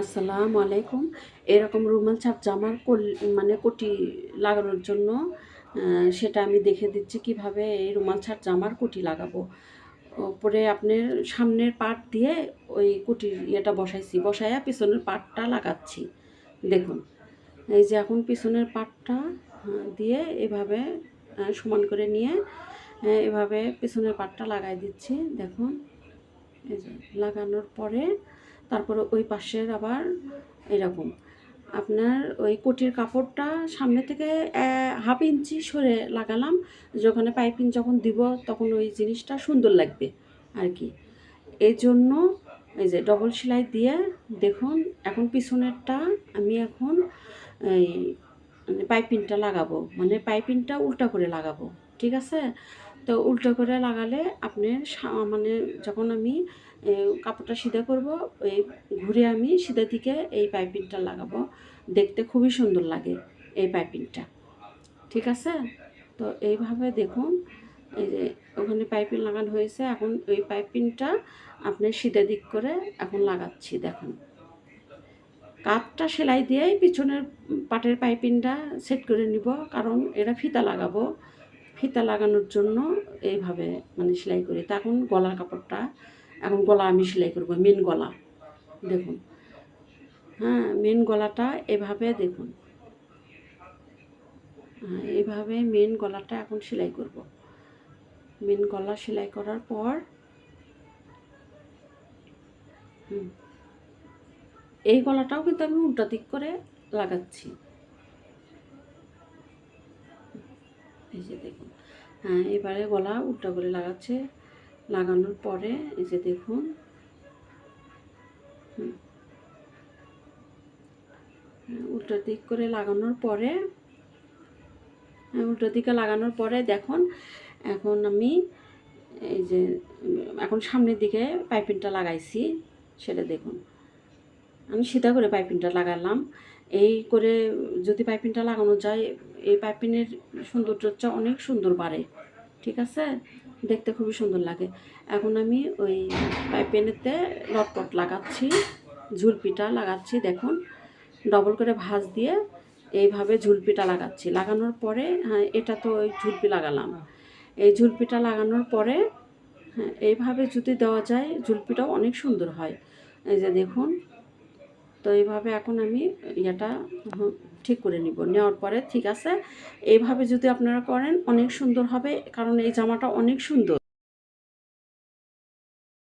আসসালামু আলাইকুম। এরকম রুমাল ছাপ জামার মানে কোটি লাগানোর জন্য সেটা আমি দেখে দিচ্ছি কীভাবে এই রুমাল ছাপ জামার কোটি লাগাবো। ওপরে আপনার সামনের পাট দিয়ে ওই কুটির ইয়েটা বসাইছি বসাইয়া পিছনের পাটটা লাগাচ্ছি। দেখুন, এই যে এখন পিছনের পাটটা দিয়ে এভাবে সমান করে নিয়ে এভাবে পিছনের পাটটা লাগাই দিচ্ছি। দেখুন, এই যে লাগানোর পরে তারপরে ওই পাশের আবার এরকম। আপনার ওই কোটির কাপড়টা সামনে থেকে হাফ ইঞ্চি সরে লাগালাম। যখন পাইপিং যখন দিব, তখন ওই জিনিসটা সুন্দর লাগবে আর কি। এই জন্য এই যে ডবল সেলাই দিয়ে দেখুন, এখন পিছনেরটা আমি এখন এই মানে পাইপিংটা লাগাবো। মানে পাইপিংটা উল্টা করে লাগাবো। ঠিক আছে? তো উল্টো করে লাগালে আপনার মানে যখন আমি কাপড়টা সিধা করব ওই ঘুরে আমি সিধা দিকে এই পাইপিংটা লাগাবো। দেখতে খুবই সুন্দর লাগে এই পাইপিংটা। ঠিক আছে? তো এইভাবে দেখুন, এই যে ওখানে পাইপিং লাগানো হয়েছে, এখন ওই পাইপিংটা আপনি সিধা দিক করে এখন লাগাচ্ছি, দেখুন। কাঠটা সেলাই দিয়েই পিছনের পাটের পাইপিংটা সেট করে নিব, কারণ এটা ফিতা লাগাবো। ফিতা লাগানোর জন্য এইভাবে মানে সেলাই করি। তা এখন গলার কাপড়টা, এখন গলা আমি সেলাই করব মেন গলা। দেখুন। হ্যাঁ মেন গলাটা এভাবে দেখুন। হ্যাঁ এইভাবে মেন গলাটা এখন সেলাই করব। মেন গলা সেলাই করার পর এই গলাটাও কিন্তু আমি উল্টা দিক করে লাগাচ্ছি। এই যে দেখুন। হ্যাঁ এবারে গলা উল্টা করে লাগাচ্ছে। লাগানোর পরে এই যে দেখুন। হ্যাঁ, উল্টো দিক করে লাগানোর পরে হ্যাঁ, উল্টো দিকে লাগানোর পরে দেখুন এখন আমি এই যে এখন সামনের দিকে পাইপিংটা লাগাইছি সেটা দেখুন। আমি সিধা করে পাইপিংটা লাগালাম। এই করে যদি পাইপিংটা লাগানো যায়, এই পাইপিংয়ের সৌন্দর্যটা অনেক সুন্দর বাড়ে, ঠিক আছে? দেখতে খুবই সুন্দর লাগে। এখন আমি ওই পাইপিংয়েতে লটপট লাগাচ্ছি, ঝুলপিটা লাগাচ্ছি, দেখুন। ডবল করে ভাঁজ দিয়ে এইভাবে ঝুলপিটা লাগাচ্ছি। লাগানোর পরে হ্যাঁ এটা তো ওই ঝুলপি লাগালাম। এই ঝুলপিটা লাগানোর পরে হ্যাঁ এইভাবে যদি দেওয়া যায়, ঝুলপিটাও অনেক সুন্দর হয়। এই যে দেখুন তো এইভাবে এখন আমি ইয়েটা ঠিক করে নিব। নেওয়ার পরে ঠিক আছে, এইভাবে যদি আপনারা করেন অনেক সুন্দর হবে, কারণ এই জামাটা অনেক সুন্দর।